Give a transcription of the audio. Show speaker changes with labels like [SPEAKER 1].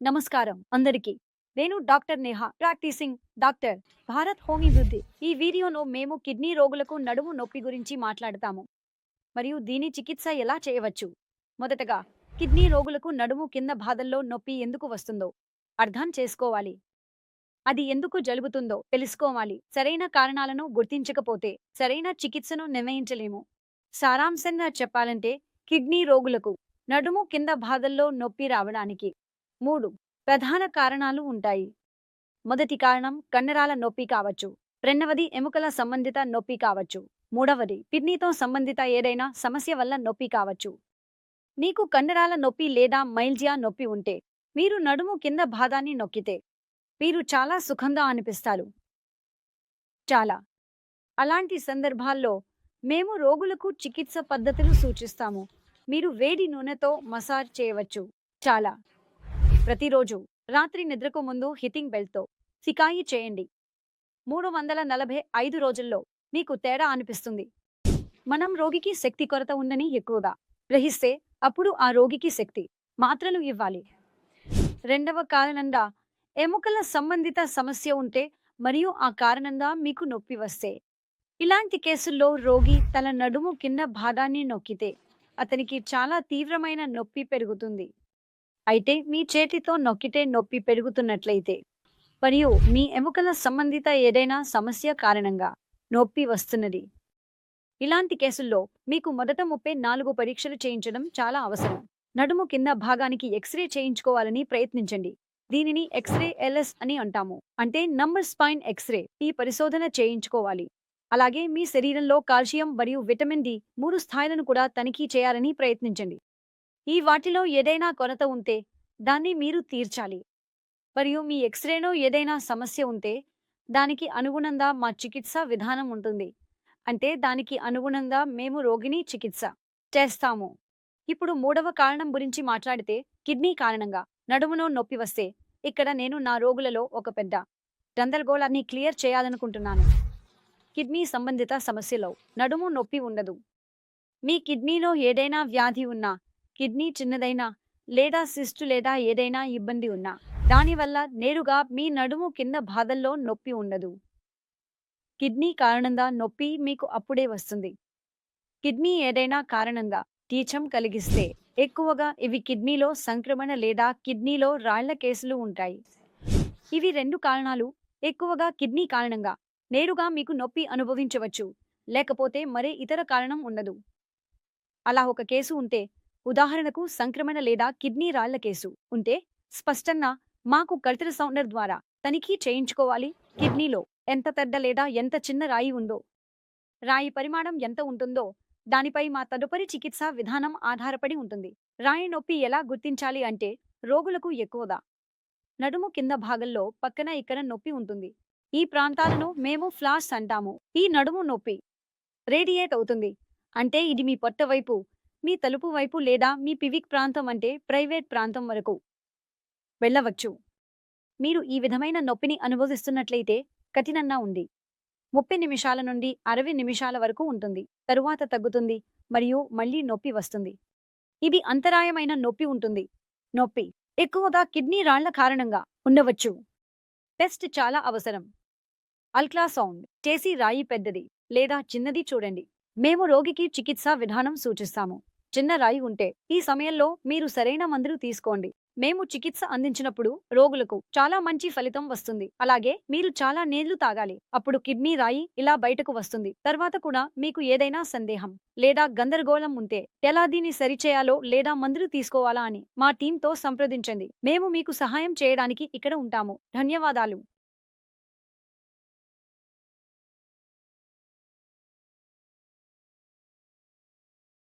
[SPEAKER 1] నమస్కారం అందరికీ. నేను doctor Neha practising doctor. Bharat homeopathy ఈ వీడియోలో మేము కిడ్నీ రోగులకు నడుము నొప్పి గురించి మాట్లాడతాము. మరియు దీని చికిత్స ఎలా చేయవచ్చు? మొదటగా కిడ్నీ రోగులకు నడుము కింద బాధల్లో నొప్పి ఎందుకు వస్తుందో అర్థం చేసుకోవాలి. అది ఎందుకు జరుగుతుందో తెలుసుకోవాలి. సరైన కారణాలను గుర్తించకపోతే సరైన చికిత్సను నిర్ణయించలేము. సారాంశంగా చెప్పాలంటే కిడ్నీ రోగులకు నడుము కింద బాధల్లో నొప్పి రావడానికి మూడు ప్రధాన కారణాలు ఉంటాయి. మొదటి కారణం కండరాల నొప్పి కావచ్చు. రెండవది ఎముకల సంబంధిత నొప్పి కావచ్చు. మూడవది కిడ్నీతో సంబంధిత ఏదైనా సమస్య వల్ల నొప్పి కావచ్చు. మీకు కండరాల నొప్పి లేదా మైల్జియా నొప్పి ఉంటే మీరు నడుము కింద భాగాన్ని నొక్కితే మీరు చాలా సుఖంగా అనిపిస్తారు. చాలా. అలాంటి సందర్భాల్లో మేము రోగులకు చికిత్స పద్ధతులు సూచిస్తాము. మీరు వేడి నూనెతో మసాజ్ చేయవచ్చు. చాలా. ప్రతిరోజు రాత్రి నిద్రకు ముందు హితింగ్ బెల్ట్తో సికాయి చేయండి. మూడు వందల నలభై ఐదు రోజుల్లో మీకు తేడా అనిపిస్తుంది. మనం రోగికి శక్తి కొరత ఉందని ఎక్కువగా గ్రహిస్తే అప్పుడు ఆ రోగికి శక్తి మాత్రలు ఇవ్వాలి. రెండవ కారణంగా ఎముకల సంబంధిత సమస్య ఉంటే మరియు ఆ కారణంగా మీకు నొప్పి వస్తే. ఇలాంటి కేసుల్లో రోగి తన నడుము కింద భాగాన్ని నొక్కితే అతనికి చాలా తీవ్రమైన నొప్పి పెరుగుతుంది. అయితే మీ చేతితో నొక్కితే నొప్పి పెరుగుతున్నట్లయితే. మరియు మీ ఎముకల సంబంధిత ఏదైనా సమస్య కారణంగా నొప్పి వస్తున్నది. ఇలాంటి కేసుల్లో మీకు మొదట ముప్పై నాలుగు పరీక్షలు చేయించడం చాలా అవసరం. నడుము కింద భాగానికి ఎక్స్రే చేయించుకోవాలని ప్రయత్నించండి. దీనిని ఎక్స్రే ఎల్ఎస్ అని అంటాము. అంటే నంబర్ స్పైన్ ఎక్స్రే ఈ పరిశోధన చేయించుకోవాలి. అలాగే మీ శరీరంలో కాల్షియం మరియు విటమిన్ డి మూడు స్థాయిలను కూడా తనిఖీ చేయాలని ప్రయత్నించండి. ఈ వాటిలో ఏదైనా కొరత ఉంటే దాన్ని మీరు తీర్చాలి. మరియు మీ ఎక్స్రేలో ఏదైనా సమస్య ఉంటే దానికి అనుగుణంగా మా చికిత్స విధానం ఉంటుంది. అంటే దానికి అనుగుణంగా మేము రోగిని చికిత్స చేస్తాము. ఇప్పుడు మూడవ కారణం గురించి మాట్లాడితే కిడ్నీ కారణంగా నడుములో నొప్పి వస్తే ఇక్కడ నేను నా రోగులలో ఒక పెద్ద గందరగోళాన్ని క్లియర్ చేయాలనుకుంటున్నాను. కిడ్నీ సంబంధిత సమస్యలో నడుము నొప్పి ఉండదు. మీ కిడ్నీలో ఏదైనా వ్యాధి ఉన్నా కిడ్నీ చిన్నదైనా లేదా సిస్టు లేదా ఏదైనా ఇబ్బంది ఉన్నా దానివల్ల నేరుగా మీ నడుము కింద బాధల్లో నొప్పి ఉండదు. కిడ్నీ కారణంగా నొప్పి మీకు అప్పుడే వస్తుంది. కిడ్నీ ఏదైనా కారణంగా టీచం కలిగిస్తే ఎక్కువగా ఇవి కిడ్నీలో సంక్రమణ లేదా కిడ్నీలో రాళ్ళ కేసులు ఉంటాయి. ఇవి రెండు కారణాలు ఎక్కువగా కిడ్నీ కారణంగా నేరుగా మీకు నొప్పి అనుభవించవచ్చు. లేకపోతే మరే ఇతర కారణం ఉండదు. అలా ఒక కేసు ఉంటే ఉదాహరణకు సంక్రమణ లేదా కిడ్నీ రాళ్ళ కేసు ఉంటే స్పష్టంగా మాకు కల్తర సౌండర్ ద్వారా తనిఖీ చేయించుకోవాలి. కిడ్నీలో ఎంత పెద్ద లేదా ఎంత చిన్న రాయి ఉందో రాయి పరిమాణం ఎంత ఉంటుందో దానిపై మా తదుపరి చికిత్సా విధానం ఆధారపడి ఉంటుంది. రాయి నొప్పి ఎలా గుర్తించాలి అంటే రోగులకు ఎక్కువదా నడుము కింద భాగంలో పక్కన ఇక్కడ నొప్పి ఉంటుంది. ఈ ప్రాంతాలను మేము ఫ్లాష్ అంటాము. ఈ నడుము నొప్పి రేడియేట్ అవుతుంది. అంటే ఇది మీ పొట్ట వైపు మీ తలుపు వైపు లేదా మీ పివిక్ ప్రాంతం అంటే ప్రైవేట్ ప్రాంతం వరకు వెళ్ళవచ్చు. మీరు ఈ విధమైన నొప్పిని అనుభవిస్తున్నట్లయితే కఠినంగా ఉంది. ముప్పై నిమిషాల నుండి అరవై నిమిషాల వరకు ఉంటుంది. తరువాత తగ్గుతుంది మరియు మళ్ళీ నొప్పి వస్తుంది. ఇది అంతరాయమైన నొప్పి ఉంటుంది. నొప్పి ఎక్కువగా కిడ్నీ రాళ్ళ కారణంగా ఉండవచ్చు. టెస్ట్ చాలా అవసరం. అల్ట్రాసౌండ్ చేసి రాయి పెద్దది లేదా చిన్నది చూడండి. మేము రోగికి చికిత్సా విధానం సూచిస్తాము. చిన్న రాయి ఉంటే ఈ సమయంలో మీరు సరైన మందులు తీసుకోండి. మేము చికిత్స అందించినప్పుడు రోగులకు చాలా మంచి ఫలితం వస్తుంది. అలాగే మీరు చాలా నీళ్ళు తాగాలి. అప్పుడు కిడ్నీ రాయి ఇలా బయటకు వస్తుంది. తర్వాత కూడా మీకు ఏదైనా సందేహం లేదా గందరగోళం ఉంటే ఎలా దీన్ని సరిచేయాలో లేదా మందులు తీసుకోవాలా అని మా టీంతో సంప్రదించండి. మేము మీకు సహాయం చేయడానికి ఇక్కడ ఉంటాము. ధన్యవాదాలు.